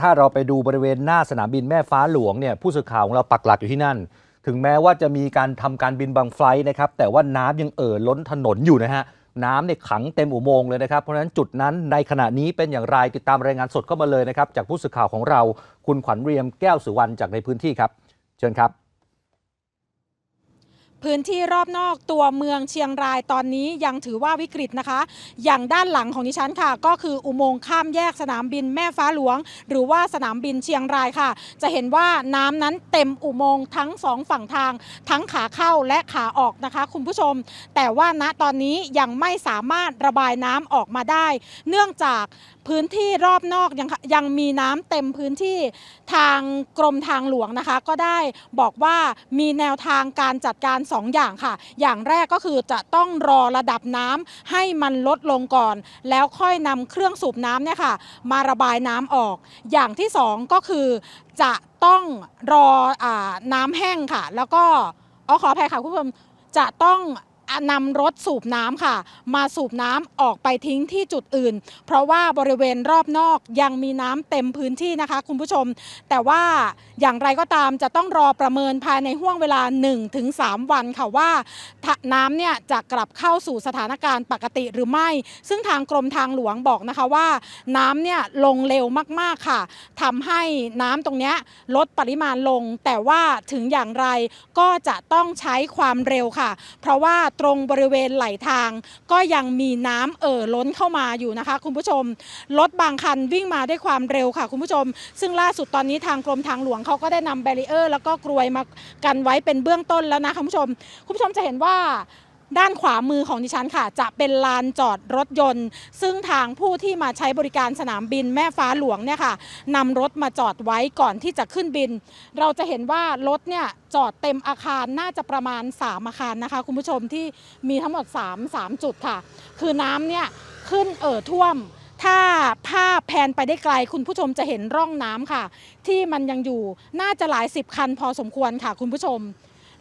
ถ้าเราไปดูบริเวณหน้าสนามบินแม่ฟ้าหลวงเนี่ยผู้สื่อข่าวของเราปักหลักอยู่ที่นั่น ถึงแม้ว่าจะมีการทำการบินบางไฟล์นะครับแต่ว่าน้ำยังเอ่อล้นถนนอยู่นะฮะน้ำเนี่ยขังเต็มอุโมงค์เลยนะครับ เพราะฉะนั้นจุดนั้นในขณะนี้เป็นอย่างไรติดตามรายงานสดเข้ามาเลยนะครับ จากผู้สื่อข่าวของเราคุณขวัญเรียมแก้วสุวรรณจากในพื้นที่ครับ เชิญครับ พื้นที่รอบนอกตัวเมืองเชียงรายตอนนี้ยังถือว่าวิกฤตนะคะ อย่างด้านหลังของดิฉันค่ะ ก็คืออุโมงค์ข้ามแยกสนามบินแม่ฟ้าหลวง หรือว่าสนามบินเชียงรายค่ะ จะเห็นว่าน้ำนั้นเต็มอุโมงค์ทั้งสองฝั่งทาง ทั้งขาเข้าและขาออกนะคะ คุณผู้ชม แต่ว่าณตอนนี้ยังไม่สามารถระบายน้ำออกมาได้ เนื่องจากพื้นที่รอบนอกยังยังมีน้ำเต็มพื้นที่ทางกรมทางหลวงนะคะ ก็ได้บอกว่ามีแนวทางการจัดการ2อย่างค่ะ อย่างแรกก็คือจะต้องรอระดับน้ำให้มันลดลงก่อน แล้วค่อยนำเครื่องสูบน้ำเนี่ยค่ะ มาระบายน้ำออก อย่างที่ 2 ก็คือจะต้องรออน้ำแห้งค่ะ แล้วก็อ๋อขออภัยค่ะคุณผู้ชมจะต้องนำรถสูบน้ำค่ะ มาสูบน้ำออกไปทิ้งที่จุดอื่น เพราะว่าบริเวณรอบนอกยังมีน้ำเต็มพื้นที่นะคะ คุณผู้ชม แต่ว่า อย่างไรก็ตามจะต้องรอประเมินภายในห่วงเวลา 1-3 วันค่ะว่าน้ำเนี่ยจะกลับเข้าสู่สถานการณ์ปกติหรือไม่ ซึ่งทางกรมทางหลวงบอกนะคะว่าน้ำเนี่ยลงเร็วมากๆค่ะทำให้น้ำตรงนี้ลดปริมาณลง แต่ว่าถึงอย่างไรก็จะต้องใช้ความเร็วค่ะ เพราะว่าตรงบริเวณไหลทาง ก็ยังมีน้ำเอ่อล้นเข้ามาอยู่นะคะ คุณผู้ชมรถบางคันวิ่งมาด้วยความเร็วค่ะ คุณผู้ชม ซึ่งล่าสุดตอนนี้ทางกรมทางหลวงเขาก็ได้นำแบรีเออร์แล้วก็กรวยมากันไว้เป็นเบื้องต้นแล้วนะคุณผู้ชม คุณผู้ชมจะเห็นว่าด้านขวามือของดิฉันค่ะ จะเป็นลานจอดรถยนต์ ซึ่งทางผู้ที่มาใช้บริการสนามบินแม่ฟ้าหลวงเนี่ยค่ะนำรถมาจอดไว้ก่อนที่จะขึ้นบิน เราจะเห็นว่ารถเนี่ยจอดเต็มอาคารน่าจะประมาณ 3 อาคารนะคะ คุณผู้ชมที่มีทั้งหมด 3 3 จุดค่ะ คือน้ำเนี่ยขึ้นเอ่อท่วม ถ้าภาพแพนไปได้ไกล คุณผู้ชมจะเห็นร่องน้ำค่ะ ที่มันยังอยู่น่าจะหลายสิบคันพอสมควรค่ะ คุณผู้ชม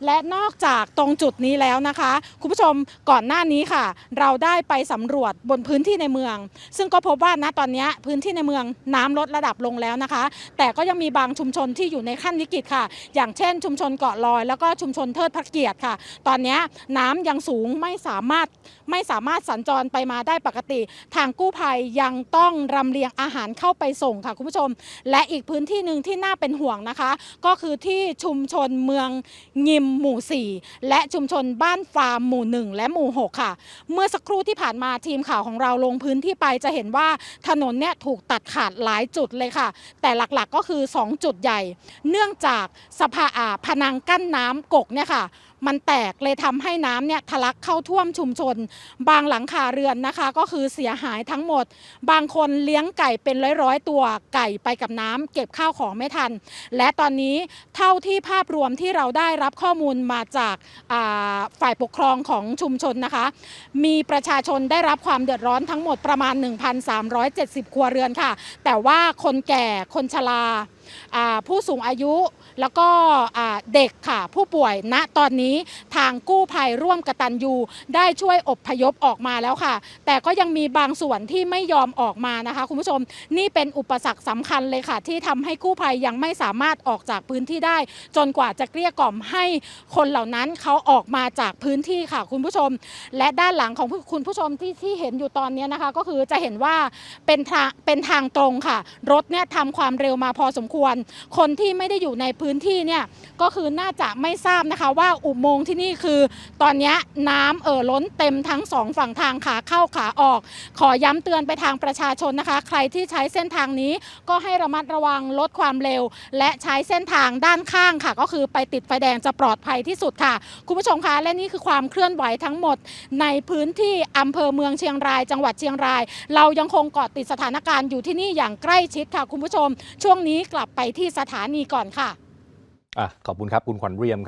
และนอกจากตรงจุดนี้แล้วนะคะ คุณผู้ชมก่อนหน้านี้ค่ะ เราได้ไปสำรวจบนพื้นที่ในเมือง ซึ่งก็พบว่าณตอนนี้พื้นที่ในเมืองน้ำลดระดับลงแล้วนะคะ แต่ก็ยังมีบางชุมชนที่อยู่ในขั้นวิกฤตค่ะ อย่างเช่น ชุมชนเกาะลอย แล้วก็ชุมชนเทิดพระเกียรติค่ะ ตอนนี้น้ำยังสูงไม่สามารถไม่สามารถสัญจรไปมาได้ปกติ ทางกู้ภัยยังต้องรำเลียงอาหารเข้าไปส่งค่ะคุณผู้ชม และอีกพื้นที่หนึ่งที่น่าเป็นห่วงนะคะ ก็คือที่ชุมชนเมืองงิมหมู่ 4 และชุมชนบ้านฟาร์มหมู่ 1 และหมู่ 6 ค่ะ เมื่อสักครู่ที่ผ่านมาทีมข่าวของเราลงพื้นที่ไปจะเห็นว่าถนนเนี่ยถูกตัดขาดหลายจุดเลยค่ะ แต่หลักๆก็คือ 2 จุดใหญ่ เนื่องจากสภาอาผนังกั้นน้ำกกเนี่ยค่ะ มันแตกเลยทำให้น้ำเนี่ยทะลักเข้าท่วมชุมชน บางหลังคาเรือนนะคะ ก็คือเสียหายทั้งหมด บางคนเลี้ยงไก่เป็นร้อยๆตัวไก่ไปกับน้ำเก็บข้าวของไม่ทัน และตอนนี้เท่าที่ภาพรวมที่เราได้รับข้อมูลมาจากาฝ่ายปกครองของชุมชนนะคะ มีประชาชนได้รับความเดือดร้อนทั้งหมดประมาณ 1,370 ครัวเรือนค่ะ แต่ว่าคนแก่คนชรา ผู้สูงอายุแล้วก็เด็กค่ะ ผู้ป่วยณตอนนี้ทางกู้ภัยร่วมกตันยูได้ช่วยอบพยพออกมาแล้วค่ะ แต่ก็ยังมีบางส่วนที่ไม่ยอมออกมานะคะ คุณผู้ชมนี่เป็นอุปสรรคสำคัญเลยค่ะ ที่ทำให้กู้ภัยยังไม่สามารถออกจากพื้นที่ได้ จนกว่าจะเกลี้ยกล่อมให้คนเหล่านั้นเขาออกมาจากพื้นที่ค่ะ คุณผู้ชม และด้านหลังของคุณผู้ชมที่ที่เห็นอยู่ตอนนี้นะคะ ก็คือจะเห็นว่าเป็นทางเป็นทางตรงค่ะ รถเนี่ยทำความเร็วมาพอสมควรคนที่ไม่ได้อยู่ในพื้นที่เนี่ยก็คือน่าจะไม่ทราบนะคะว่าอุโมงค์ที่นี่คือตอนนี้น้ำเอ่อล้นเต็มทั้งสองฝั่งทางขาเข้าขาออก ขอย้ำเตือนไปทางประชาชนนะคะ ใครที่ใช้เส้นทางนี้ก็ให้ระมัดระวังลดความเร็ว และใช้เส้นทางด้านข้างค่ะ ก็คือไปติดไฟแดงจะปลอดภัยที่สุดค่ะ คุณผู้ชมคะและนี่คือความเคลื่อนไหวทั้งหมด ในพื้นที่อำเภอเมืองเชียงราย จังหวัดเชียงราย เรายังคงเกาะติดสถานการณ์อยู่ที่นี่อย่างใกล้ชิดค่ะคุณผู้ชม ช่วงนี้กลับไปที่สถานีก่อนค่ะอะขอบคุณครับคุณขวัญเรียมครับ